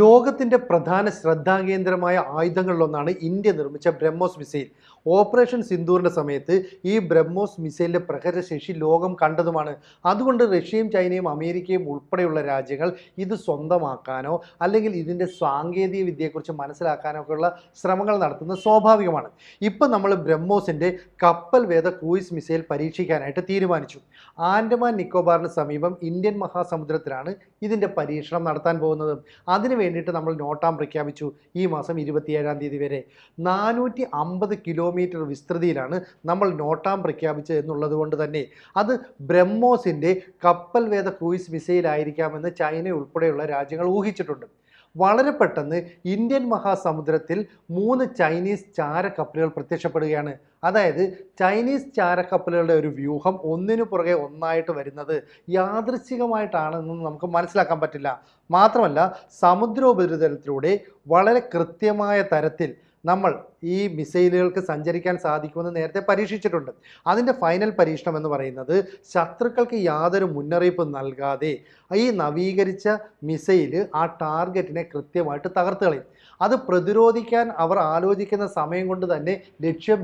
ലോകത്തിന്റെ പ്രധാന ശ്രദ്ധാകേന്ദ്രമായ ആയുധങ്ങളിലൊന്നാണ് ഇന്ത്യ നിർമ്മിച്ച ബ്രഹ്മോസ് മിസൈൽ. ഓപ്പറേഷൻ സിന്ദൂറിന്റെ സമയത്ത് ഈ ബ്രഹ്മോസ് മിസൈലിന്റെ പ്രഹരശേഷി ലോകം കണ്ടതുമാണ്. അതുകൊണ്ട് റഷ്യയും ചൈനയും അമേരിക്കയും ഉൾപ്പെടെയുള്ള രാജ്യങ്ങൾ ഇത് സ്വന്തമാക്കാനോ അല്ലെങ്കിൽ ഇതിന്റെ സാങ്കേതിക വിദ്യയെക്കുറിച്ച് മനസ്സിലാക്കാനോ ഒക്കെയുള്ള ശ്രമങ്ങൾ നടത്തുന്നത് സ്വാഭാവികമാണ്. ഇപ്പം നമ്മൾ ബ്രഹ്മോസിന്റെ കപ്പൽ വേദ ക്രൂയിസ് മിസൈൽ പരീക്ഷിക്കാനായിട്ട് തീരുമാനിച്ചു. ആൻഡമാൻ നിക്കോബാറിന് സമീപം ഇന്ത്യൻ മഹാസമുദ്രത്തിലാണ് ഇതിന്റെ പരീക്ഷണം നടത്താൻ പോകുന്നത്. അതിന് വേണ്ടിയിട്ട് നമ്മൾ നോട്ടാം പ്രഖ്യാപിച്ചു ഈ മാസം ഇരുപത്തിയേഴാം തീയതി വരെ. നാനൂറ്റി അമ്പത് കിലോമീറ്റർ വിസ്തൃതിയിലാണ് നമ്മൾ നോട്ടാം പ്രഖ്യാപിച്ചത് എന്നുള്ളത് കൊണ്ട് തന്നെ. അത് ബ്രഹ്മോസിന്റെ കപ്പൽ വേദ ക്രൂയിസ് മിസൈലായിരിക്കാമെന്ന് ചൈന ഉൾപ്പെടെയുള്ള രാജ്യങ്ങൾ ഊഹിച്ചിട്ടുണ്ട്. വളരെ പെട്ടെന്ന് ഇന്ത്യൻ മഹാസമുദ്രത്തിൽ മൂന്ന് ചൈനീസ് ചാര കപ്പലുകൾ പ്രത്യക്ഷപ്പെടുകയാണ്. അതായത് ചൈനീസ് ചാരക്കപ്പലുകളുടെ ഒരു വ്യൂഹം ഒന്നിനു പുറകെ ഒന്നായിട്ട് വരുന്നത് യാദൃച്ഛികമായിട്ടാണെന്ന് നമുക്ക് മനസ്സിലാക്കാൻ പറ്റില്ല. മാത്രമല്ല സമുദ്രോപരിതലത്തിലൂടെ വളരെ കൃത്യമായ തരത്തിൽ നമ്മൾ ഈ മിസൈലുകൾക്ക് സഞ്ചരിക്കാൻ സാധിക്കുമെന്ന് നേരത്തെ പരീക്ഷിച്ചിട്ടുണ്ട്. അതിന്റെ ഫൈനൽ പരീക്ഷണം എന്ന് പറയുന്നത് ശത്രുക്കൾക്ക് യാതൊരു മുന്നറിയിപ്പും നൽകാതെ ഈ നവീകരിച്ച മിസൈൽ ആ ടാർഗറ്റിനെ കൃത്യമായിട്ട് തകർത്ത് കളയും. അത് പ്രതിരോധിക്കാൻ അവർ ആലോചിക്കുന്ന സമയം കൊണ്ട് തന്നെ ലക്ഷ്യം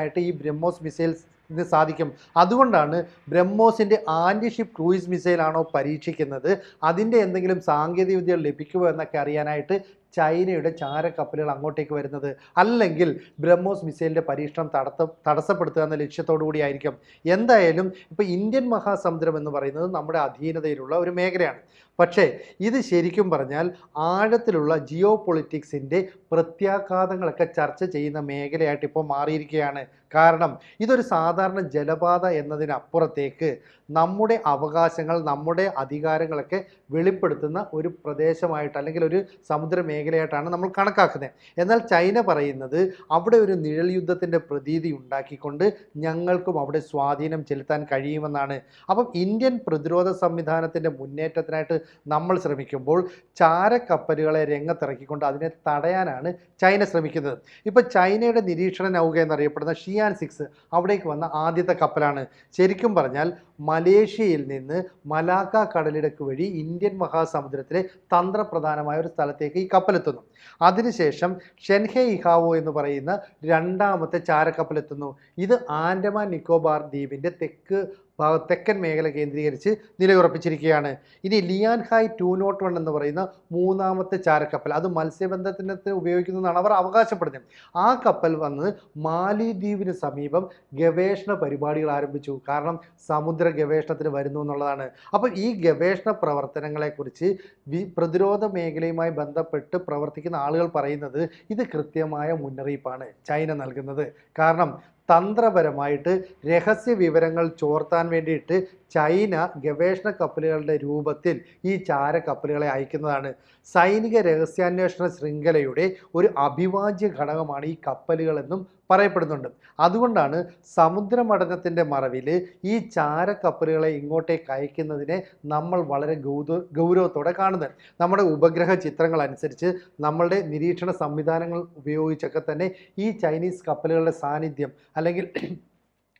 ഭേദിക്കാനായിട്ട് ഈ ബ്രഹ്മോസ് മിസൈൽസ് ഇത് സാധിക്കും. അതുകൊണ്ടാണ് ബ്രഹ്മോസിന്റെ ആന്റിഷിപ്പ് ക്രൂയിസ് മിസൈലാണോ പരീക്ഷിക്കുന്നത് അതിന്റെ എന്തെങ്കിലും സാങ്കേതിക വിദ്യകൾ ലഭിക്കുമോ എന്നൊക്കെ അറിയാനായിട്ട് ചൈനയുടെ ചാരക്കപ്പലുകൾ അങ്ങോട്ടേക്ക് വരുന്നത് അല്ലെങ്കിൽ ബ്രഹ്മോസ് മിസൈലിന്റെ പരീക്ഷണം തടസ്സ തടസ്സപ്പെടുത്തുക എന്ന ലക്ഷ്യത്തോടു കൂടിയായിരിക്കും. എന്തായാലും ഇപ്പോൾ ഇന്ത്യൻ മഹാസമുദ്രം എന്ന് പറയുന്നത് നമ്മുടെ അധീനതയിലുള്ള ഒരു മേഖലയാണ്. പക്ഷേ ഇത് ശരിക്കും പറഞ്ഞാൽ ആഴത്തിലുള്ള ജിയോ പൊളിറ്റിക്സിന്റെ പ്രത്യാഘാതങ്ങളൊക്കെ ചർച്ച ചെയ്യുന്ന മേഖലയായിട്ട് ഇപ്പോൾ മാറിയിരിക്കുകയാണ്. കാരണം ഇതൊരു സാധാരണ ജലപാത എന്നതിനപ്പുറത്തേക്ക് നമ്മുടെ അവകാശങ്ങൾ നമ്മുടെ അധികാരങ്ങളൊക്കെ വെളിപ്പെടുത്തുന്ന ഒരു പ്രദേശമായിട്ട് അല്ലെങ്കിൽ ഒരു സമുദ്ര മേഖലയായിട്ടാണ് നമ്മൾ കണക്കാക്കുന്നത്. എന്നാൽ ചൈന പറയുന്നത് അവിടെ ഒരു നിഴൽ യുദ്ധത്തിന്റെ പ്രതീതി ഉണ്ടാക്കിക്കൊണ്ട് ഞങ്ങൾക്കും അവിടെ സ്വാധീനം ചെലുത്താൻ കഴിയുമെന്നാണ്. അപ്പം ഇന്ത്യൻ പ്രതിരോധ സംവിധാനത്തിന്റെ മുന്നേറ്റത്തിനായിട്ട് നമ്മൾ ശ്രമിക്കുമ്പോൾ ചാരക്കപ്പലുകളെ രംഗത്തിറക്കിക്കൊണ്ട് അതിനെ തടയാനാണ് ചൈന ശ്രമിക്കുന്നത്. ഇപ്പോൾ ചൈനയുടെ നിരീക്ഷണ നൗക എന്നറിയപ്പെടുന്ന ഷിയാൻ സിക്സ് അവിടേക്ക് വന്ന ആദ്യത്തെ കപ്പലാണ്. ശരിക്കും പറഞ്ഞാൽ മലേഷ്യയിൽ നിന്ന് മലാക്ക കടലിടുക്ക് വഴി ഇന്ത്യൻ മഹാസമുദ്രത്തിലെ തന്ത്രപ്രധാനമായ ഒരു സ്ഥലത്തേക്ക് ഈ കപ്പലെത്തുന്നു. അതിനുശേഷം ഷെൻഹെ ഇഹാവോ എന്ന് പറയുന്ന രണ്ടാമത്തെ ചാരക്കപ്പലെത്തുന്നു. ഇത് ആൻഡമാൻ നിക്കോബാർ ദ്വീപിന്റെ തെക്ക് ഭാഗ തെക്കൻ മേഖല കേന്ദ്രീകരിച്ച് നിലയുറപ്പിച്ചിരിക്കുകയാണ്. ഇനി Lian Hai two nought one എന്ന് പറയുന്ന മൂന്നാമത്തെ ചാരക്കപ്പൽ അത് മത്സ്യബന്ധനത്തിന് ഉപയോഗിക്കുന്നതാണ് അവർ അവകാശപ്പെടുന്നത്. ആ കപ്പൽ വന്ന് മാലിദ്വീപിന് സമീപം ഗവേഷണ പരിപാടികൾ ആരംഭിച്ചു. കാരണം സമുദ്ര ഗവേഷണത്തിന് വരുന്നു എന്നുള്ളതാണ്. അപ്പോൾ ഈ ഗവേഷണ പ്രവർത്തനങ്ങളെക്കുറിച്ച് വി പ്രതിരോധ മേഖലയുമായി ബന്ധപ്പെട്ട് പ്രവർത്തിക്കുന്ന ആളുകൾ പറയുന്നത് ഇത് കൃത്യമായ മുന്നറിയിപ്പാണ്. ചൈന നൽകുന്നത്. കാരണം തന്ത്രപരമായിട്ട് രഹസ്യ വിവരങ്ങൾ ചോർത്താൻ വേണ്ടിയിട്ട് ചൈന ഗവേഷണ കപ്പലുകളുടെ രൂപത്തിൽ ഈ ചാര കപ്പലുകളെ അയക്കുന്നതാണ്. സൈനിക രഹസ്യാന്വേഷണ ശൃംഖലയുടെ ഒരു അഭിവാജ്യ ഘടകമാണ് ഈ കപ്പലുകളെന്നും പറയപ്പെടുന്നുണ്ട്. അതുകൊണ്ടാണ് സമുദ്രമടനത്തിന്റെ മറവിൽ ഈ ചാര കപ്പലുകളെ ഇങ്ങോട്ടേക്ക് അയക്കുന്നതിനെ നമ്മൾ വളരെ ഗൗത ഗൗരവത്തോടെ കാണുന്നത്. നമ്മുടെ ഉപഗ്രഹ ചിത്രങ്ങൾ അനുസരിച്ച് നമ്മളുടെ നിരീക്ഷണ സംവിധാനങ്ങൾ ഉപയോഗിച്ചൊക്കെ തന്നെ ഈ ചൈനീസ് കപ്പലുകളുടെ സാന്നിധ്യം അല്ലെങ്കിൽ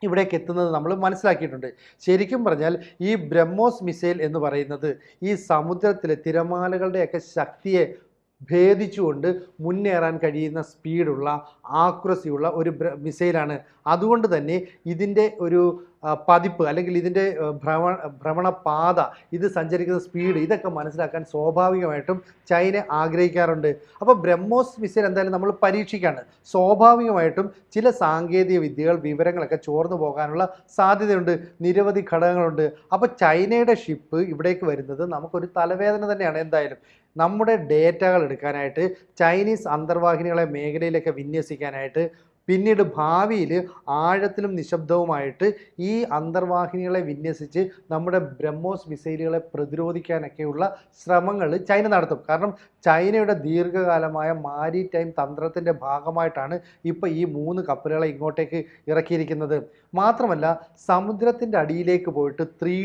ഇവിടേക്ക് എത്തുന്നത് നമ്മൾ മനസ്സിലാക്കിയിട്ടുണ്ട്. ശരിക്കും പറഞ്ഞാൽ ഈ ബ്രഹ്മോസ് മിസൈൽ എന്ന് പറയുന്നത് ഈ സമുദ്രത്തിലെ തിരമാലകളുടെയൊക്കെ ശക്തിയെ ഭേദിച്ചുകൊണ്ട് മുന്നേറാൻ കഴിയുന്ന സ്പീഡുള്ള ആക്യുറസിയുള്ള ഒരു മിസൈലാണ്. അതുകൊണ്ട് തന്നെ ഇതിന്റെ ഒരു പതിപ്പ് അല്ലെങ്കിൽ ഇതിന്റെ ഭ്രമ ഭ്രമണ ഭ്രമണപാത ഇത് സഞ്ചരിക്കുന്ന സ്പീഡ് ഇതൊക്കെ മനസ്സിലാക്കാൻ സ്വാഭാവികമായിട്ടും ചൈന ആഗ്രഹിക്കാറുണ്ട്. അപ്പോൾ ബ്രഹ്മോസ് മിസൈൽ എന്തായാലും നമ്മൾ പരീക്ഷിക്കുകയാണ് സ്വാഭാവികമായിട്ടും ചില സാങ്കേതിക വിദ്യകൾ വിവരങ്ങളൊക്കെ ചോർന്നു പോകാനുള്ള സാധ്യതയുണ്ട്. നിരവധി ഘടകങ്ങളുണ്ട്. അപ്പോൾ ചൈനയുടെ ഷിപ്പ് ഇവിടേക്ക് വരുന്നത് നമുക്കൊരു തലവേദന തന്നെയാണ് എന്തായാലും. നമ്മുടെ ഡേറ്റകൾ എടുക്കാനായിട്ട് ചൈനീസ് അന്തർവാഹിനികളെ മേഖലയിലൊക്കെ വിന്യസിക്കാനായിട്ട് പിന്നീട് ഭാവിയിൽ ആഴത്തിലും നിശബ്ദവുമായിട്ട് ഈ അന്തർവാഹിനികളെ വിന്യസിച്ച് നമ്മുടെ ബ്രഹ്മോസ് മിസൈലുകളെ പ്രതിരോധിക്കാനൊക്കെയുള്ള ശ്രമങ്ങൾ ചൈന നടത്തും. കാരണം ചൈനയുടെ ദീർഘകാലമായ മാരി ടൈം തന്ത്രത്തിന്റെ ഭാഗമായിട്ടാണ് ഇപ്പോൾ ഈ മൂന്ന് കപ്പലുകളെ ഇങ്ങോട്ടേക്ക് ഇറക്കിയിരിക്കുന്നത്. മാത്രമല്ല സമുദ്രത്തിന്റെ അടിയിലേക്ക് പോയിട്ട് ത്രീ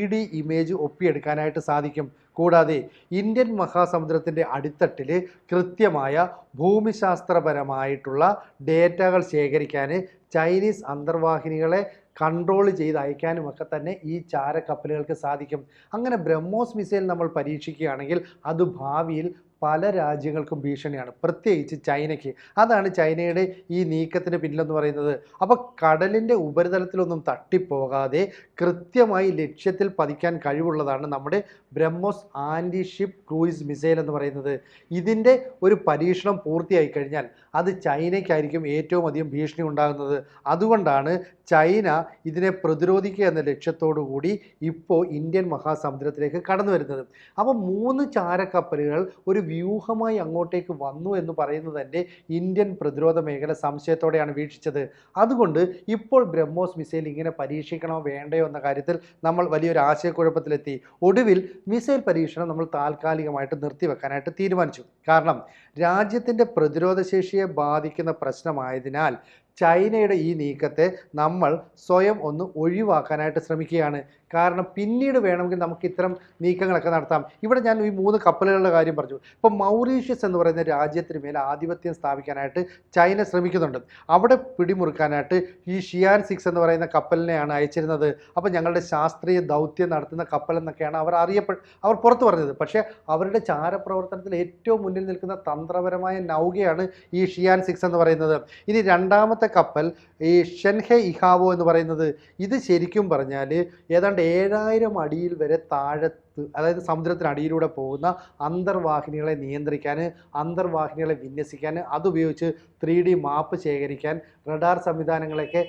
ഇമേജ് ഒപ്പിയെടുക്കാനായിട്ട് സാധിക്കും. കൂടാതെ ഇന്ത്യൻ മഹാസമുദ്രത്തിന്റെ അടിത്തട്ടിൽ കൃത്യമായ ഭൂമിശാസ്ത്രപരമായിട്ടുള്ള ഡേറ്റകൾ ശേഖരിക്കാൻ ചൈനീസ് അന്തർവാഹിനികളെ കൺട്രോൾ ചെയ്ത് അയക്കാനുമൊക്കെ തന്നെ ഈ ചാരക്കപ്പലുകൾക്ക് സാധിക്കും. അങ്ങനെ ബ്രഹ്മോസ് മിസൈൽ നമ്മൾ പരീക്ഷിക്കുകയാണെങ്കിൽ അത് ഭാവിയിൽ പല രാജ്യങ്ങൾക്കും ഭീഷണിയാണ്. പ്രത്യേകിച്ച് ചൈനയ്ക്ക്. അതാണ് ചൈനയുടെ ഈ നീക്കത്തിന് പിന്നിലെന്ന് പറയുന്നത്. അപ്പോൾ കടലിന്റെ ഉപരിതലത്തിലൊന്നും തട്ടിപ്പോകാതെ കൃത്യമായി ലക്ഷ്യത്തിൽ പതിക്കാൻ കഴിവുള്ളതാണ് നമ്മുടെ BrahMos anti ship cruise missile എന്ന് പറയുന്നത്. ഇതിന്റെ ഒരു പരീക്ഷണം പൂർത്തിയായി കഴിഞ്ഞാൽ അത് ചൈനയ്ക്കായിരിക്കും ഏറ്റവും അധികം ഭീഷണി ഉണ്ടാകുന്നത്. അതുകൊണ്ടാണ് ചൈന ഇതിനെ പ്രതിരോധിക്കുക എന്ന ലക്ഷ്യത്തോടു കൂടി ഇപ്പോൾ ഇന്ത്യൻ മഹാസമുദ്രത്തിലേക്ക് കടന്നു വരുന്നത്. അപ്പോൾ മൂന്ന് ചാരക്കപ്പലുകൾ ഒരു വ്യൂഹമായി അങ്ങോട്ടേക്ക് വന്നു എന്ന് പറയുന്നത് തന്നെ ഇന്ത്യൻ പ്രതിരോധ മേഖല സംശയത്തോടെയാണ് വീക്ഷിച്ചത്. അതുകൊണ്ട് ഇപ്പോൾ ബ്രഹ്മോസ് മിസൈൽ ഇങ്ങനെ പരീക്ഷിക്കണോ വേണ്ടയോ എന്ന കാര്യത്തിൽ നമ്മൾ വലിയൊരു ആശയക്കുഴപ്പത്തിലെത്തി. ഒടുവിൽ മിസൈൽ പരീക്ഷണം നമ്മൾ താൽക്കാലികമായിട്ട് നിർത്തിവെക്കാനായിട്ട് തീരുമാനിച്ചു. കാരണം രാജ്യത്തിന്റെ പ്രതിരോധശേഷിയെ ബാധിക്കുന്ന പ്രശ്നമായതിനാൽ ചൈനയുടെ ഈ നീക്കത്തെ നമ്മൾ സ്വയം ഒന്ന് ഒഴിവാക്കാനായിട്ട് ശ്രമിക്കുകയാണ്. കാരണം പിന്നീട് വേണമെങ്കിൽ നമുക്ക് ഇത്തരം നീക്കങ്ങളൊക്കെ നടത്താം. ഇവിടെ ഞാൻ ഈ മൂന്ന് കപ്പലുകളുടെ കാര്യം പറഞ്ഞു. ഇപ്പോൾ മൗറീഷ്യസ് എന്ന് പറയുന്ന രാജ്യത്തിന് മേലെ ആധിപത്യം സ്ഥാപിക്കാനായിട്ട് ചൈന ശ്രമിക്കുന്നുണ്ട്. അവിടെ പിടിമുറുക്കാനായിട്ട് ഈ ഷിയാൻ സിക്സ് എന്ന് പറയുന്ന കപ്പലിനെയാണ് അയച്ചിരുന്നത്. അപ്പോൾ ഞങ്ങളുടെ ശാസ്ത്രീയ ദൗത്യം നടത്തുന്ന കപ്പൽ എന്നൊക്കെയാണ് അവർ അറിയപ്പെ അവർ പുറത്തു പറഞ്ഞത്. പക്ഷേ അവരുടെ ചാരപ്രവർത്തനത്തിൽ ഏറ്റവും മുന്നിൽ നിൽക്കുന്ന തന്ത്രപരമായ നൗകയാണ് ഈ ഷിയാൻ സിക്സ് എന്ന് പറയുന്നത്. ഇനി രണ്ടാമത്തെ കപ്പൽ ഈ ഷെൻഹെ ഇഹാവോ എന്ന് പറയുന്നത്. ഇത് ശരിക്കും പറഞ്ഞാൽ ഏതാണ്ട് ഏഴായിരം അടിയിൽ വരെ താഴത്ത് അതായത് സമുദ്രത്തിനടിയിലൂടെ പോകുന്ന അന്തർവാഹിനികളെ നിയന്ത്രിക്കാൻ അന്തർവാഹിനികളെ വിന്യസിക്കാൻ അതുപയോഗിച്ച് ത്രീ ഡി മാപ്പ് ശേഖരിക്കാൻ റഡാർ സംവിധാനങ്ങളൊക്കെ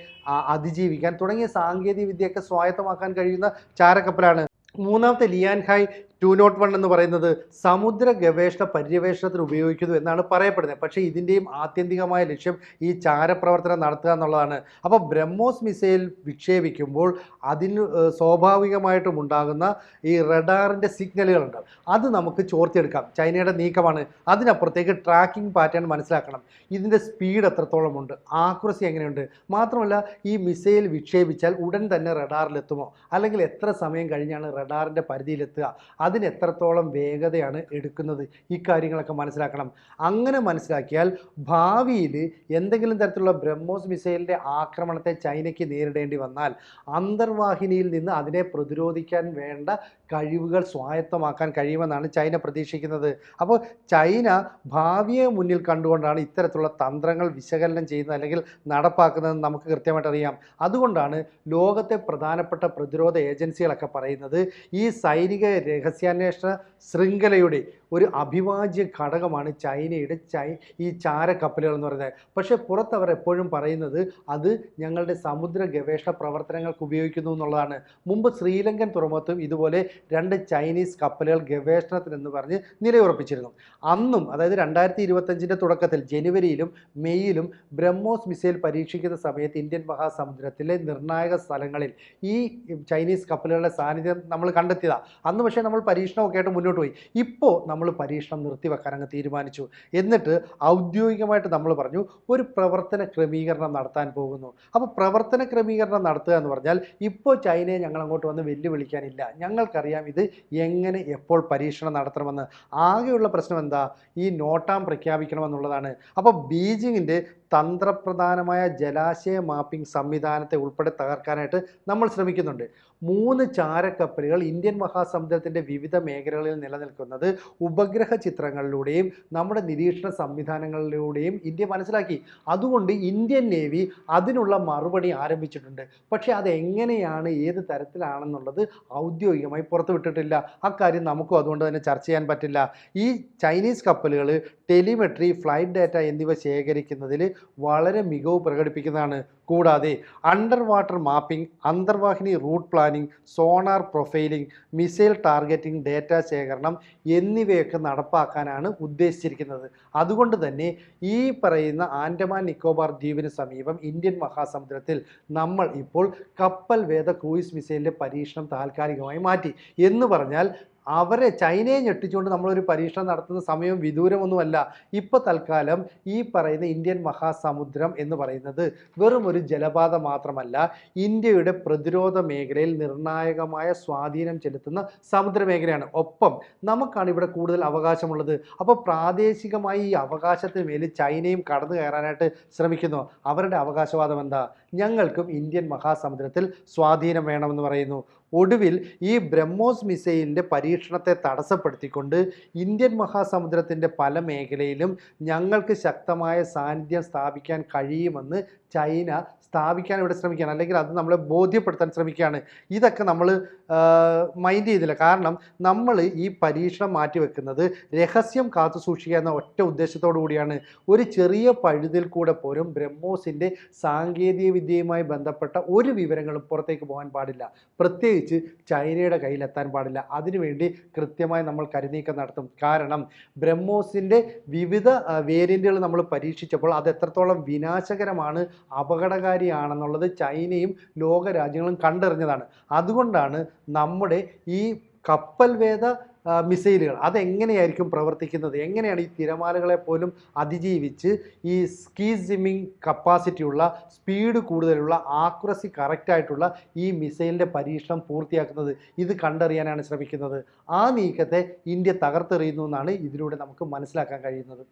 അതിജീവിക്കാൻ തുടങ്ങിയ സാങ്കേതിക വിദ്യയൊക്കെ സ്വായത്തമാക്കാൻ കഴിയുന്ന ചാരക്കപ്പലാണ്. മൂന്നാമത്തെ Lian Hai two nought one എന്ന് പറയുന്നത് സമുദ്ര ഗവേഷണ പര്യവേഷണത്തിന് ഉപയോഗിക്കുന്നു എന്നാണ് പറയപ്പെടുന്നത്. പക്ഷേ ഇതിന്റെയും ആത്യന്തികമായ ലക്ഷ്യം ഈ ചാരപ്രവർത്തനം നടത്തുക എന്നുള്ളതാണ്. അപ്പോൾ ബ്രഹ്മോസ് മിസൈൽ വിക്ഷേപിക്കുമ്പോൾ അതിന് സ്വാഭാവികമായിട്ടും ഉണ്ടാകുന്ന ഈ റഡാറിന്റെ സിഗ്നലുകളുണ്ട്. അത് നമുക്ക് ചോർത്തിയെടുക്കാം. ചൈനയുടെ നീക്കമാണ്. അതിനപ്പുറത്തേക്ക് ട്രാക്കിംഗ് പാറ്റേൺ മനസ്സിലാക്കണം. ഇതിന്റെ സ്പീഡ് എത്രത്തോളമുണ്ട് ആക്യുറസി എങ്ങനെയുണ്ട്? മാത്രമല്ല ഈ മിസൈൽ വിക്ഷേപിച്ചാൽ ഉടൻ തന്നെ റഡാറിലെത്തുമോ? അല്ലെങ്കിൽ എത്ര സമയം കഴിഞ്ഞാണ് റഡാറിന്റെ പരിധിയിലെത്തുക? അതിന് എത്രത്തോളം വേഗതയാണ് എടുക്കുന്നത്? ഈ കാര്യങ്ങളൊക്കെ മനസ്സിലാക്കണം. അങ്ങനെ മനസ്സിലാക്കിയാൽ ഭാവിയിൽ എന്തെങ്കിലും തരത്തിലുള്ള ബ്രഹ്മോസ് മിസൈലിന്റെ ആക്രമണത്തെ ചൈനയ്ക്ക് നേരിടേണ്ടി വന്നാൽ അന്തർവാഹിനിയിൽ നിന്ന് അതിനെ പ്രതിരോധിക്കാൻ വേണ്ട കഴിവുകൾ സ്വായത്തമാക്കാൻ കഴിയുമെന്നാണ് ചൈന പ്രതീക്ഷിക്കുന്നത്. അപ്പോൾ ചൈന ഭാവിയെ മുന്നിൽ കണ്ടുകൊണ്ടാണ് ഇത്തരത്തിലുള്ള തന്ത്രങ്ങൾ വിശകലനം ചെയ്യുന്നത് അല്ലെങ്കിൽ നടപ്പാക്കുന്നതെന്ന് നമുക്ക് കൃത്യമായിട്ട് അറിയാം. അതുകൊണ്ടാണ് ലോകത്തെ പ്രധാനപ്പെട്ട പ്രതിരോധ ഏജൻസികളൊക്കെ പറയുന്നത് ഈ സൈനിക രഹസ്യാന്വേഷണ ശൃംഖലയുടെ ഒരു അഭിവാജ്യ ഘടകമാണ് ചൈനയുടെ ചൈ ഈ ചാരക്കപ്പലുകൾ എന്ന് പറയുന്നത്. പക്ഷേ പുറത്ത് അവർ എപ്പോഴും പറയുന്നത് അത് ഞങ്ങളുടെ സമുദ്ര ഗവേഷണ പ്രവർത്തനങ്ങൾക്ക് ഉപയോഗിക്കുന്നു എന്നുള്ളതാണ്. മുമ്പ് ശ്രീലങ്കൻ തുറമുഖത്തും ഇതുപോലെ രണ്ട് ചൈനീസ് കപ്പലുകൾ ഗവേഷണത്തിനെന്ന് പറഞ്ഞ് നിലയുറപ്പിച്ചിരുന്നു. അന്നും അതായത് രണ്ടായിരത്തി ഇരുപത്തഞ്ചിന്റെ തുടക്കത്തിൽ ജനുവരിയിലും മെയ്യിലും ബ്രഹ്മോസ് മിസൈൽ പരീക്ഷിക്കുന്ന സമയത്ത് ഇന്ത്യൻ മഹാസമുദ്രത്തിലെ നിർണായക സ്ഥലങ്ങളിൽ ഈ ചൈനീസ് കപ്പലുകളുടെ സാന്നിധ്യം നമ്മൾ കണ്ടെത്തിയതാണ് അന്ന് പക്ഷേ നമ്മൾ പരീക്ഷണമൊക്കെ ആയിട്ട് മുന്നോട്ട് പോയി. ഇപ്പോൾ നമ്മൾ പരീക്ഷണം നിർത്തിവെക്കാൻ അങ്ങ് തീരുമാനിച്ചു. എന്നിട്ട് ഔദ്യോഗികമായിട്ട് നമ്മൾ പറഞ്ഞു ഒരു പ്രവർത്തന ക്രമീകരണം നടത്താൻ പോകുന്നു. അപ്പോൾ പ്രവർത്തന ക്രമീകരണം നടത്തുക എന്ന് പറഞ്ഞാൽ ഇപ്പോൾ ചൈനയെ ഞങ്ങൾ അങ്ങോട്ട് വന്ന് വെല്ലുവിളിക്കാനില്ല. ഞങ്ങൾക്കറിയാം ഇത് എങ്ങനെ എപ്പോൾ പരീക്ഷണം നടത്തണമെന്ന്. ആകെയുള്ള പ്രശ്നം എന്താ? ഈ നോട്ടാം പ്രഖ്യാപിക്കണമെന്നുള്ളതാണ്. അപ്പോൾ ബീജിങ്ങിന്റെ തന്ത്രപ്രധാനമായ ജലാശയ മാപ്പിംഗ് സംവിധാനത്തെ ഉൾപ്പെടെ തകർക്കാനായിട്ട് നമ്മൾ ശ്രമിക്കുന്നുണ്ട്. മൂന്ന് ചാരക്കപ്പലുകൾ ഇന്ത്യൻ മഹാസമുദ്രത്തിന്റെ വിവിധ മേഖലകളിൽ നിലനിൽക്കുന്നത് ഉപഗ്രഹ ചിത്രങ്ങളിലൂടെയും നമ്മുടെ നിരീക്ഷണ സംവിധാനങ്ങളിലൂടെയും ഇന്ത്യ മനസ്സിലാക്കി. അതുകൊണ്ട് ഇന്ത്യൻ നേവി അതിനുള്ള മറുപടി ആരംഭിച്ചിട്ടുണ്ട്. പക്ഷേ അത് എങ്ങനെയാണ് ഏത് തരത്തിലാണെന്നുള്ളത് ഔദ്യോഗികമായി പുറത്തുവിട്ടിട്ടില്ല. അക്കാര്യം നമുക്കും അതുകൊണ്ട് തന്നെ ചർച്ച ചെയ്യാൻ പറ്റില്ല. ഈ ചൈനീസ് കപ്പലുകൾ ടെലിമെട്രി ഫ്ലൈറ്റ് ഡാറ്റ എന്നിവ ശേഖരിക്കുന്നതിൽ വളരെ മികവ് പ്രകടിപ്പിക്കുന്നതാണ്. കൂടാതെ under water mapping അന്തർവാഹിനി route planning sonar profiling missile targeting data ശേഖരണം എന്നിവയൊക്കെ നടപ്പാക്കാനാണ് ഉദ്ദേശിച്ചിരിക്കുന്നത്. അതുകൊണ്ട് തന്നെ ഈ പറയുന്ന ആൻഡമാൻ നിക്കോബാർ ദ്വീപിന് സമീപം ഇന്ത്യൻ മഹാസമുദ്രത്തിൽ നമ്മൾ ഇപ്പോൾ കപ്പൽ വേദ ക്രൂയിസ് മിസൈലിന്റെ പരീക്ഷണം താൽക്കാലികമായി മാറ്റി. എന്ന് പറഞ്ഞാൽ അവരെ ചൈനയെ ഞെട്ടിച്ചുകൊണ്ട് നമ്മളൊരു പരീക്ഷണം നടത്തുന്ന സമയം വിദൂരമൊന്നുമല്ല. ഇപ്പോൾ തൽക്കാലം ഈ പറയുന്ന ഇന്ത്യൻ മഹാസമുദ്രം എന്ന് പറയുന്നത് വെറും ഒരു ജലപാത മാത്രമല്ല ഇന്ത്യയുടെ പ്രതിരോധ മേഖലയിൽ നിർണായകമായ സ്വാധീനം ചെലുത്തുന്ന സമുദ്ര മേഖലയാണ് ഒപ്പം നമുക്കാണ് ഇവിടെ കൂടുതൽ അവകാശമുള്ളത്. അപ്പോൾ പ്രാദേശികമായി ഈ അവകാശത്തിന് മേൽ ചൈനയും കടന്നു കയറാനായിട്ട് ശ്രമിക്കുന്നു. അവരുടെ അവകാശവാദം എന്താ? ഞങ്ങൾക്കും ഇന്ത്യൻ മഹാസമുദ്രത്തിൽ സ്വാധീനം വേണമെന്ന് പറയുന്നു. ഒടുവിൽ ഈ ബ്രഹ്മോസ് മിസൈലിന്റെ പരീക്ഷണത്തെ തടസ്സപ്പെടുത്തിക്കൊണ്ട് ഇന്ത്യൻ മഹാസമുദ്രത്തിന്റെ പല മേഖലയിലും ഞങ്ങൾക്ക് ശക്തമായ സാന്നിധ്യം സ്ഥാപിക്കാൻ കഴിയുമെന്ന് ചൈന സ്ഥാപിക്കാൻ ഇവിടെ ശ്രമിക്കുകയാണ്. അല്ലെങ്കിൽ അത് നമ്മളെ ബോധ്യപ്പെടുത്താൻ ശ്രമിക്കുകയാണ്. ഇതൊക്കെ നമ്മൾ മൈൻഡ് ചെയ്തില്ല. കാരണം നമ്മൾ ഈ പരീക്ഷണം മാറ്റിവെക്കുന്നത് രഹസ്യം കാത്തു സൂക്ഷിക്കുക എന്ന ഒറ്റ ഉദ്ദേശത്തോടു കൂടിയാണ്. ഒരു ചെറിയ പഴുതിൽ കൂടെ പോലും ബ്രഹ്മോസിന്റെ സാങ്കേതിക വിദ്യയുമായി ബന്ധപ്പെട്ട ഒരു വിവരങ്ങളും പുറത്തേക്ക് പോകാൻ പാടില്ല. പ്രത്യേകിച്ച് ചൈനയുടെ കയ്യിലെത്താൻ പാടില്ല. അതിനുവേണ്ടി കൃത്യമായി നമ്മൾ കരുനീക്കം നടത്തും. കാരണം ബ്രഹ്മോസിന്റെ വിവിധ വേരിയന്റുകൾ നമ്മൾ പരീക്ഷിച്ചപ്പോൾ അത് എത്രത്തോളം വിനാശകരമാണ് അപകടകാരിയാണെന്നുള്ളത് ചൈനയും ലോകരാജ്യങ്ങളും കണ്ടറിഞ്ഞതാണ്. അതുകൊണ്ടാണ് നമ്മുടെ ഈ കപ്പൽ വേദ മിസൈലുകൾ. അതെങ്ങനെയായിരിക്കും പ്രവർത്തിക്കുന്നത്? എങ്ങനെയാണ് ഈ തിരമാലകളെ പോലും അതിജീവിച്ച് ഈ സ്കീ സിമ്മിങ് കപ്പാസിറ്റിയുള്ള സ്പീഡ് കൂടുതലുള്ള ആക്യുറസി കറക്റ്റായിട്ടുള്ള ഈ മിസൈലിന്റെ പരീക്ഷണം പൂർത്തിയാക്കുന്നത് ഇത് കണ്ടറിയാനാണ് ശ്രമിക്കുന്നത്. ആ നീക്കത്തെ ഇന്ത്യ തകർത്തെറിയുന്നു എന്നാണ് ഇതിലൂടെ നമുക്ക് മനസ്സിലാക്കാൻ കഴിയുന്നത്.